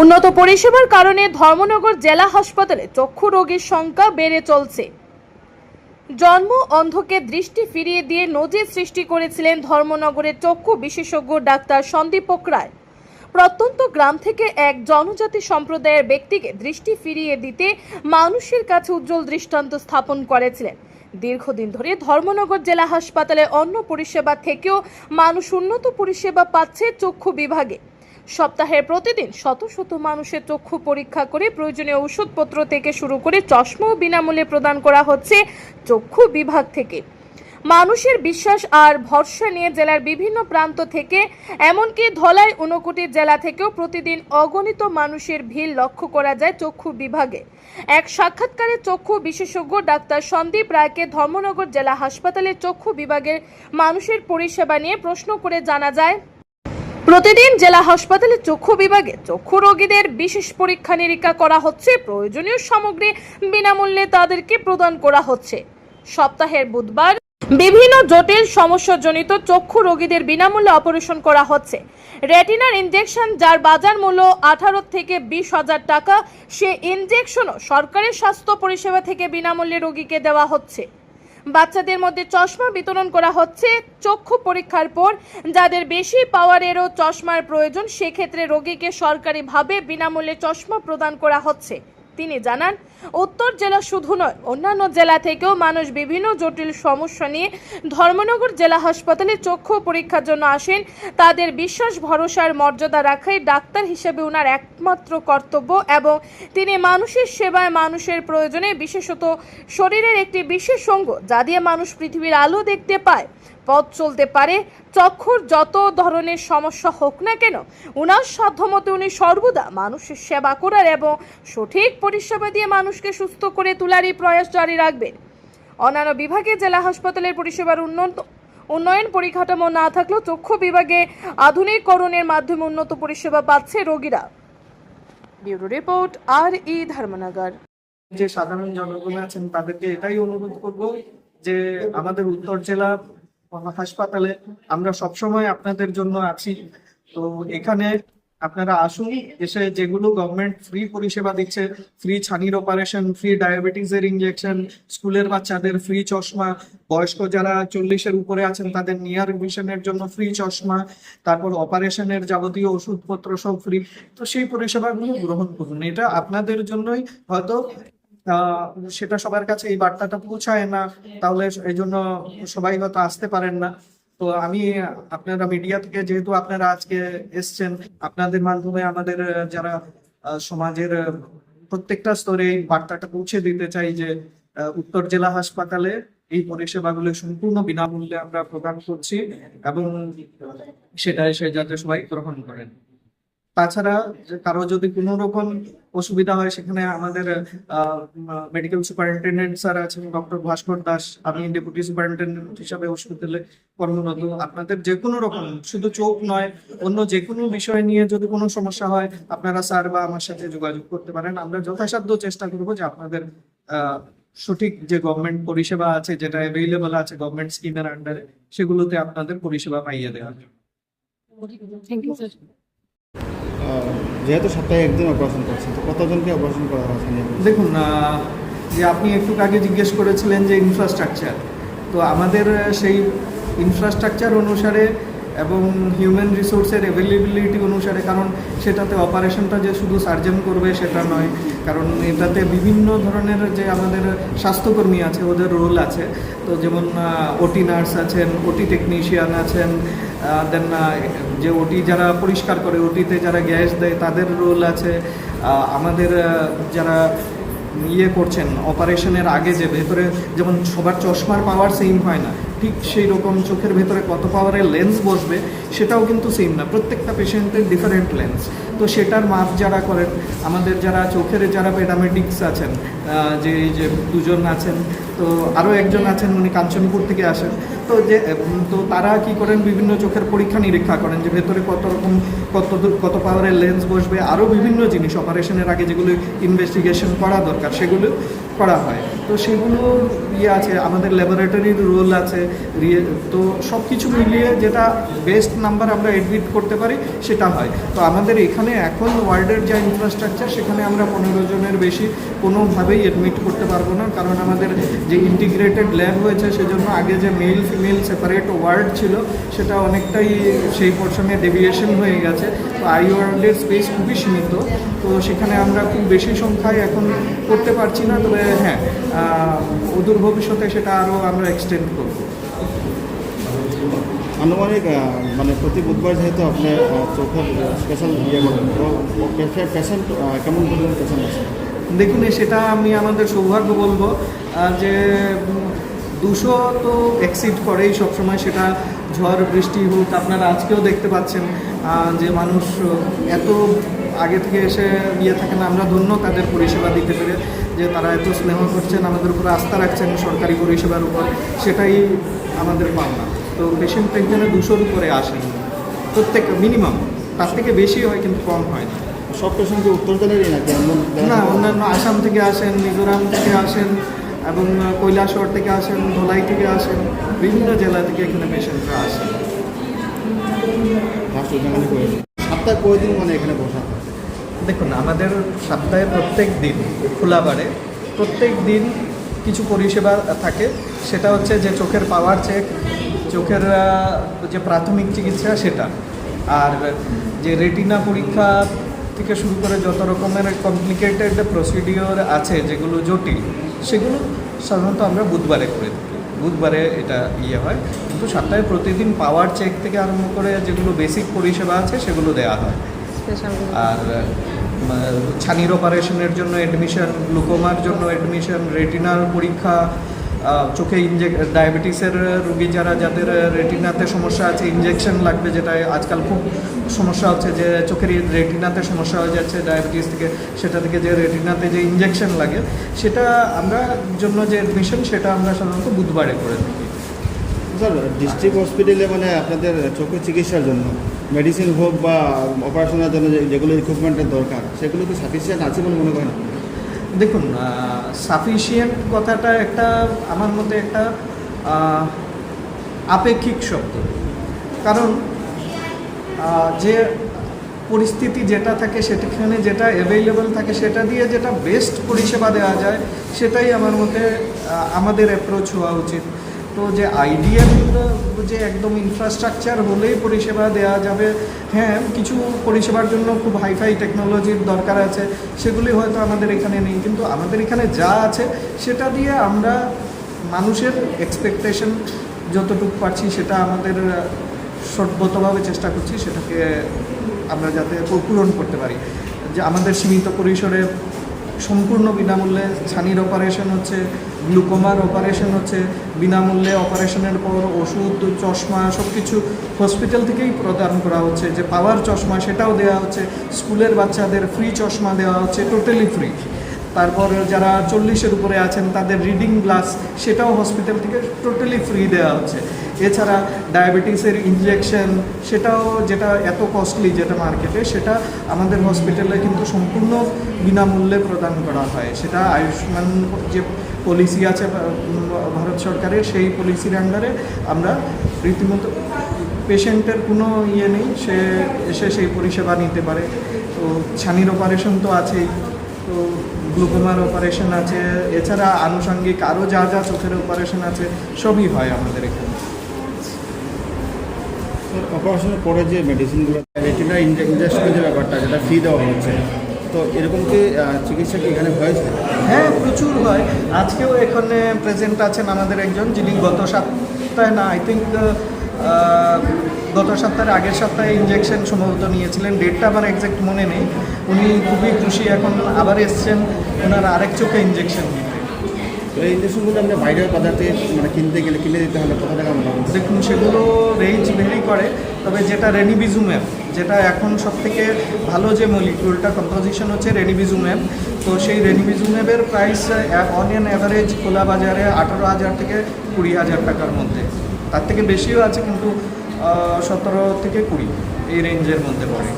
উন্নত পরিষেবার কারণে ধর্মনগর জেলা হাসপাতালে চক্ষু রোগীর সংখ্যা বেড়ে চলছে। জন্ম অন্ধকে দৃষ্টি ফিরিয়ে দিয়ে নজির সৃষ্টি করেছিলেন ধর্মনগরের চক্ষু বিশেষজ্ঞ ডাক্তার সন্দীপক রায়। প্রত্যন্ত গ্রাম থেকে এক জনজাতি সম্প্রদায়ের ব্যক্তিকে দৃষ্টি ফিরিয়ে দিতে মানুষের কাছে উজ্জ্বল দৃষ্টান্ত স্থাপন করেছিলেন। দীর্ঘদিন ধরে ধর্মনগর জেলা হাসপাতালে অন্য পরিষেবা থেকেও মানুষ উন্নত পরিষেবা পাচ্ছে চক্ষু বিভাগে। সপ্তাহের প্রতিদিন শত শত মানুষের চক্ষু পরীক্ষা করে প্রয়োজনীয় ওষুধপত্র থেকে শুরু করে চশমাও বিনামূল্যে প্রদান করা হচ্ছে চক্ষু বিভাগ থেকে। মানুষের বিশ্বাস আর ভরসা নিয়ে জেলার বিভিন্ন প্রান্ত থেকে, এমনকি ধলাই ঊনকোটি জেলা থেকেও প্রতিদিন অগণিত মানুষের ভিড় লক্ষ্য করা যায় চক্ষু বিভাগে। এক সাক্ষাৎকারে চক্ষু বিশেষজ্ঞ ডাক্তার সন্দীপ রায়কে ধর্মনগর জেলা হাসপাতালের চক্ষু বিভাগের মানুষের পরিষেবা নিয়ে প্রশ্ন করে জানা যায় প্রতিদিন জেলা হাসপাতালে চক্ষু বিভাগে চক্ষু রোগীদের বিশেষ পরীক্ষা নিরীক্ষা করা হচ্ছে। প্রয়োজনীয় সামগ্রী বিনামূল্যে তাদেরকে প্রদান করা হচ্ছে। সপ্তাহের বুধবার বিভিন্ন জটিল সমস্যাজনিত চক্ষু রোগীদের বিনামূল্যে অপারেশন করা হচ্ছে। রেটিনার ইনজেকশন, যার বাজার মূল্য আঠারো থেকে বিশ হাজার টাকা, সে ইনজেকশনও সরকারের স্বাস্থ্য পরিষেবা থেকে বিনামূল্যে রোগীকে দেওয়া হচ্ছে। বাচ্চাদের মধ্যে চশমা বিতরণ করা হচ্ছে চক্ষু পরীক্ষার পর। যাদের বেশি পাওয়ারেরও চশমার প্রয়োজন, সেক্ষেত্রে রোগীকে সরকারিভাবে বিনামূল্যে চশমা প্রদান করা হচ্ছে। তিনি জানান, উত্তর জেলা শুধু নয়, অন্যান্য জেলা থেকেও মানুষ বিভিন্ন জটিল সমস্যা নিয়ে ধর্মনগর জেলা হাসপাতালে চক্ষু পরীক্ষার জন্য আসেন। তাদের বিশ্বাস, ভরসার মর্যাদা রাখাই ডাক্তার হিসেবে ওনার একমাত্র কর্তব্য এবং তিনি মানুষের সেবায় মানুষের প্রয়োজনে বিশেষত শরীরের একটি বিশেষ অঙ্গ, যা দিয়ে মানুষ পৃথিবীর আলো দেখতে পায়। পথ চলতে পারে, চক্ষুর যত ধরনের সমস্যা হোক না কেন, উনার সাধ্যমতো উনি সর্বদা মানুষের সেবা করার এবং সঠিক পরিষেবা দিয়ে মানুষকে সুস্থ করে তোলারই প্রয়াস জারি রাখবেন। অন্যান্য বিভাগে জেলা হাসপাতালের পরিষেবার উন্নত উন্নয়ন পরিকাঠামো না থাকলেও চক্ষু বিভাগে আধুনিকরণের মাধ্যমে উন্নত পরিষেবা পাচ্ছে রোগীরা। ব্যুরো রিপোর্ট, আর ই ধর্মনগর। যে সাধারণ জনগণ আছেন তাদেরকে এটাই অনুরোধ করব যে আমাদের উত্তর জেলা হাসপাতালে আমরা সবসময় আপনাদের জন্য আছি। তো এখানে আপনারা আসুন, এসে যেগুলো গভর্নমেন্ট ফ্রি পরিষেবা দিচ্ছে ফ্রি ছানির অপারেশন ফ্রি ডায়াবেটিস এর ইনজেকশন স্কুলের বাচ্চাদের ফ্রি চশমা, বয়স্ক যারা চল্লিশের উপরে আছেন তাদের নিয়ার ভিশনের জন্য ফ্রি চশমা, তারপর অপারেশনের যাবতীয় ওষুধপত্র সব ফ্রি তো সেই পরিষেবাগুলো গ্রহণ করুন। এটা আপনাদের জন্যই হয়তো সেটা সবার কাছে এই বার্তাটা পৌঁছায় না, তাহলে এই জন্য সবাই হয়তো আসতে পারেন না। তো আমি আপনারা মিডিয়া থেকে যেহেতু আপনারা আজকে এসছেন, আপনাদের মাধ্যমে আমাদের যারা সমাজের প্রত্যেকটা স্তরে এই বার্তাটা পৌঁছে দিতে চাই যে উত্তর জেলা হাসপাতালে এই পরিষেবাগুলো সম্পূর্ণ বিনামূল্যে আমরা প্রদান করছি এবং সেটা এসে যাতে সবাই গ্রহণ করেন। তাছাড়া কারও যদি কোনো রকম অসুবিধা হয়, সেখানে আমাদের মেডিকেল সুপারিনটেন্ডেন্ট স্যার আছেন ডক্টর ভাস্কর দাস, আমি ডেপুটি সুপারিনটেন্ডেন্ট হিসাবে হসপিটালে কর্মরত। আপনাদের যে কোনো রকম, শুধু চোখ নয়, অন্য যে কোনো বিষয় নিয়ে যদি কোনো সমস্যা হয়, আপনারা স্যার বা আমার সাথে যোগাযোগ করতে পারেন। আমরা যথাসাধ্য চেষ্টা করব যে আপনাদের সঠিক যে গভর্নমেন্ট পরিষেবা আছে, যেটা অ্যাভেলেবল আছে গভর্নমেন্ট স্কিমের আন্ডারে সেগুলোতে আপনাদের পরিষেবা পাইয়ে দেওয়া থ্যাংক ইউ স্যার যেহেতু সপ্তাহে একদিন অপারেশন করছেন, তো কতজনকে অপারেশন করা হয়েছে দেখুন যে আপনি একটু আগে জিজ্ঞেস করেছিলেন যে ইনফ্রাস্ট্রাকচার তো আমাদের সেই ইনফ্রাস্ট্রাকচার অনুসারে এবং হিউম্যান রিসোর্সের অ্যাভেলেবিলিটি অনুসারে, কারণ সেটাতে অপারেশনটা যে শুধু সার্জন করবে সেটা নয়, কারণ এটাতে বিভিন্ন ধরনের যে আমাদের স্বাস্থ্যকর্মী আছে, ওদের রোল আছে। তো যেমন ওটি নার্স আছেন ওটি টেকনিশিয়ান আছেন দেন যে ওটি যারা পরিষ্কার করে, ওটিতে যারা গ্যাস দেয়, তাদের রোল আছে। আমাদের যারা ইয়ে করছেন অপারেশনের আগে যে ভেতরে, যেমন সবার চশমার পাওয়ার সেম হয় না। ঠিক সেই রকম চোখের ভেতরে কত পাওয়ারের লেন্স বসবে, সেটাও কিন্তু সেম না। প্রত্যেকটা পেশেন্টের ডিফারেন্ট লেন্স তো সেটার মাপ যারা করেন, আমাদের যারা চোখের যারা প্যারামেডিক্স আছেন যে যে দুজন আছেন, তো আরও একজন আছেন, উনি কাঞ্চনপুর থেকে আসেন। তো যে তো তারা কি করেন, বিভিন্ন চোখের পরীক্ষা নিরীক্ষা করেন যে ভেতরে কত রকম, কত কত পাওয়ারের লেন্স বসবে। আরও বিভিন্ন জিনিস অপারেশনের আগে যেগুলো ইনভেস্টিগেশন করা দরকার, সেগুলো করা হয়। তো সেগুলো ইয়ে আছে, আমাদের ল্যাবরেটরির রোল আছে রিয়ে- তো সব কিছু মিলিয়ে যেটা বেস্ট নাম্বার আমরা এডমিট করতে পারি, সেটা হয়। তো আমাদের এখানে এখন ওয়ার্ল্ডের যা ইনফ্রাস্ট্রাকচার সেখানে আমরা পনেরো জনের বেশি কোনোভাবেই এডমিট করতে পারব না। কারণ আমাদের যে ইন্টিগ্রেটেড ল্যাব হয়েছে, সেজন্য আগে যে মেল ফিমেল সেপারেট ওয়ার্ড ছিল, সেটা অনেকটাই সেই পোর্শনে ডেভিয়েশন হয়ে গেছে। তো আই ওয়ার্ল্ডের স্পেস খুবই সীমিত। তো সেখানে আমরা খুব বেশি সংখ্যায় এখন করতে পারছি না, তবে হ্যাঁ আহ, অদূর ভবিষ্যতে সেটা আরও আমরা এক্সটেন্ড করব। আনুমানিক মানে প্রতি বুধবার যেহেতু আপনি চোখের স্পেশাল ইয়ে করেন তো পেশেন্ট কেমন পরিমাণ পেশেন্ট আছে? দেখুন সেটা আমি আমাদের সৌভাগ্য বলব যে দুশো তো এক্সিড করেই সবসময় সেটা ঝড় বৃষ্টি হোক আপনারা আজকেও দেখতে পাচ্ছেন যে মানুষ এত আগে থেকে এসে ইয়ে থাকে না আমরা ধন্য তাদের পরিষেবা দিতে পেরে। যে তারা এত স্নেহ করছেন আমাদের উপর আস্থা রাখছেন সরকারি পরিষেবার উপর সেটাই আমাদের পাওনা। তো পেশেন্ট একজনে দুশোর উপরে আসেন প্রত্যেক মিনিমাম তার থেকে বেশি হয় কিন্তু কম হয় না। সব পেশেন্ট কি উত্তর জেলারই নাকি? না অন্যান্য আসাম থেকে আসেন মিজোরাম থেকে আসেন এবং কৈলাসহর থেকে আসেন ধলাই থেকে আসেন বিভিন্ন জেলা থেকে এখানে পেশেন্টরা আসেন সপ্তাহে কয়দিন মানে এখানে বসা? দেখুন, আমাদের সপ্তাহে প্রত্যেক দিন খোলা বারে, প্রত্যেক দিন কিছু পরিষেবা থাকে। সেটা হচ্ছে যে চোখের পাওয়ার চেক চোখের যে প্রাথমিক চিকিৎসা সেটা। আর যে রেটিনা পরীক্ষা থেকে শুরু করে যত রকমের কমপ্লিকেটেড প্রসিডিওর আছে, যেগুলো জটিল, সেগুলো সাধারণত আমরা বুধবারে করে থাকি। বুধবারে এটা ইয়ে হয়। কিন্তু সপ্তাহে প্রতিদিন পাওয়ার চেক থেকে আরম্ভ করে যেগুলো বেসিক পরিষেবা আছে, সেগুলো দেওয়া হয়। আর ছানির অপারেশনের জন্য অ্যাডমিশন গ্লুকোমার জন্য অ্যাডমিশন রেটিনার পরীক্ষা চোখে ইনজেক ডায়াবেটিসের রুগী যারা যাদের রেটিনাতে সমস্যা আছে ইনজেকশন লাগবে যেটা আজকাল খুব সমস্যা হচ্ছে যে চোখের রেটিনাতে সমস্যা হয়ে যাচ্ছে ডায়াবেটিস থেকে সেটা থেকে যে রেটিনাতে যে ইনজেকশন লাগে সেটা আমরা জন্য যে অ্যাডমিশন সেটা আমরা সাধারণত বুধবারে করে থাকি। স্যার ডিস্ট্রিক্ট হসপিটালে মানে আপনাদের চোখের চিকিৎসার জন্য মেডিসিন হোক বা অপারেশনের জন্য যেগুলো ইকুইপমেন্টের দরকার, সেগুলো কি সাফিসিয়েন্ট আছে বলে মনে করেন? দেখুন সাফিসিয়েন্ট কথাটা একটা আমার মতে একটা আপেক্ষিক শব্দ। কারণ যে পরিস্থিতি যেটা থাকে সেটাখানে যেটা অ্যাভেলেবেল থাকে সেটা দিয়ে যেটা বেস্ট পরিষেবা দেওয়া যায়, সেটাই আমার মতে আমাদের অ্যাপ্রোচ হওয়া উচিত। তো যে আইডিয়াল যে একদম ইনফ্রাস্ট্রাকচার হলেই পরিষেবা দেওয়া যাবে হ্যাঁ কিছু পরিষেবার জন্য খুব হাইফাই টেকনোলজির দরকার আছে, সেগুলি হয়তো আমাদের এখানে নেই, কিন্তু আমাদের এখানে যা আছে সেটা দিয়ে আমরা মানুষের এক্সপেকটেশন যতটুকু পারছি সেটা আমাদের সর্বতভাবে চেষ্টা করছি সেটাকে আমরা যাতে পূরণ করতে পারি। যে আমাদের সীমিত পরিসরে সম্পূর্ণ বিনামূল্যে ছানির অপারেশন হচ্ছে গ্লুকোমার অপারেশন হচ্ছে, বিনামূল্যে অপারেশনের পর ওষুধ, চশমা সব কিছু হসপিটাল থেকেই প্রদান করা হচ্ছে। যে পাওয়ার চশমা সেটাও দেওয়া হচ্ছে, স্কুলের বাচ্চাদের ফ্রি চশমা দেওয়া হচ্ছে টোটালি ফ্রি তারপর যারা চল্লিশের উপরে আছেন, তাদের রিডিং গ্লাস সেটাও হসপিটাল থেকে টোটালি ফ্রি দেওয়া হচ্ছে। এছাড়া ডায়াবেটিসের ইঞ্জেকশন সেটাও যেটা এত কস্টলি যেটা মার্কেটে সেটা আমাদের হসপিটালে কিন্তু সম্পূর্ণ বিনামূল্যে প্রদান করা হয়। সেটা আয়ুষ্মান যে পলিসি আছে ভারত সরকারের, সেই পলিসির আন্ডারে আমরা রীতিমতো পেশেন্টের কোনো ইয়ে নেই, সে এসে সেই পরিষেবা নিতে পারে। তো ছানির অপারেশন তো আছেই, তো গ্লুকোমার অপারেশন আছে, এছাড়া আনুষঙ্গিক আরও যা যা চোখের অপারেশন আছে, সবই হয় আমাদের এখানে। অপারেশনের পরে যে মেডিসিনগুলো রেটিনা ইঞ্জেকশনের যে ব্যাপারটা, যেটা ফি দেওয়া হচ্ছে, তো এরকম কি চিকিৎসা কি এখানে হয়েছে হ্যাঁ প্রচুর হয়। আজকেও এখানে প্রেজেন্ট আছেন আমাদের একজন, যিনি গত সপ্তাহে না আই থিঙ্ক গত সপ্তাহের আগের সপ্তাহে ইঞ্জেকশন সম্ভবত নিয়েছিলেন। ডেটটা আমার একজ্যাক্ট মনে নেই। উনি খুবই খুশি এখন আবার এসছেন। ওনার আরেক চোখে ইঞ্জেকশন তো এই ইঞ্জেকশনগুলো আমরা বাইরের বাজার মানে কিনতে গেলে কিনে দিতে হলে কত টাকা দেখুন, সেগুলো রেঞ্জ ভেরি করে, তবে যেটা রেনিবিজুম্যাপ যেটা এখন সব থেকে ভালো যে মলিকিউলটা কম্পোজিশন হচ্ছে রেনিবিজুম্যাপ তো সেই রেনিবিজুম্যাপের প্রাইস অন অ্যান অ্যাভারেজ খোলা বাজারে আঠারো হাজার থেকে কুড়ি হাজার টাকার মধ্যে। তার থেকে বেশিও আছে কিন্তু সতেরো থেকে কুড়ি, এই রেঞ্জের মধ্যে পড়ে।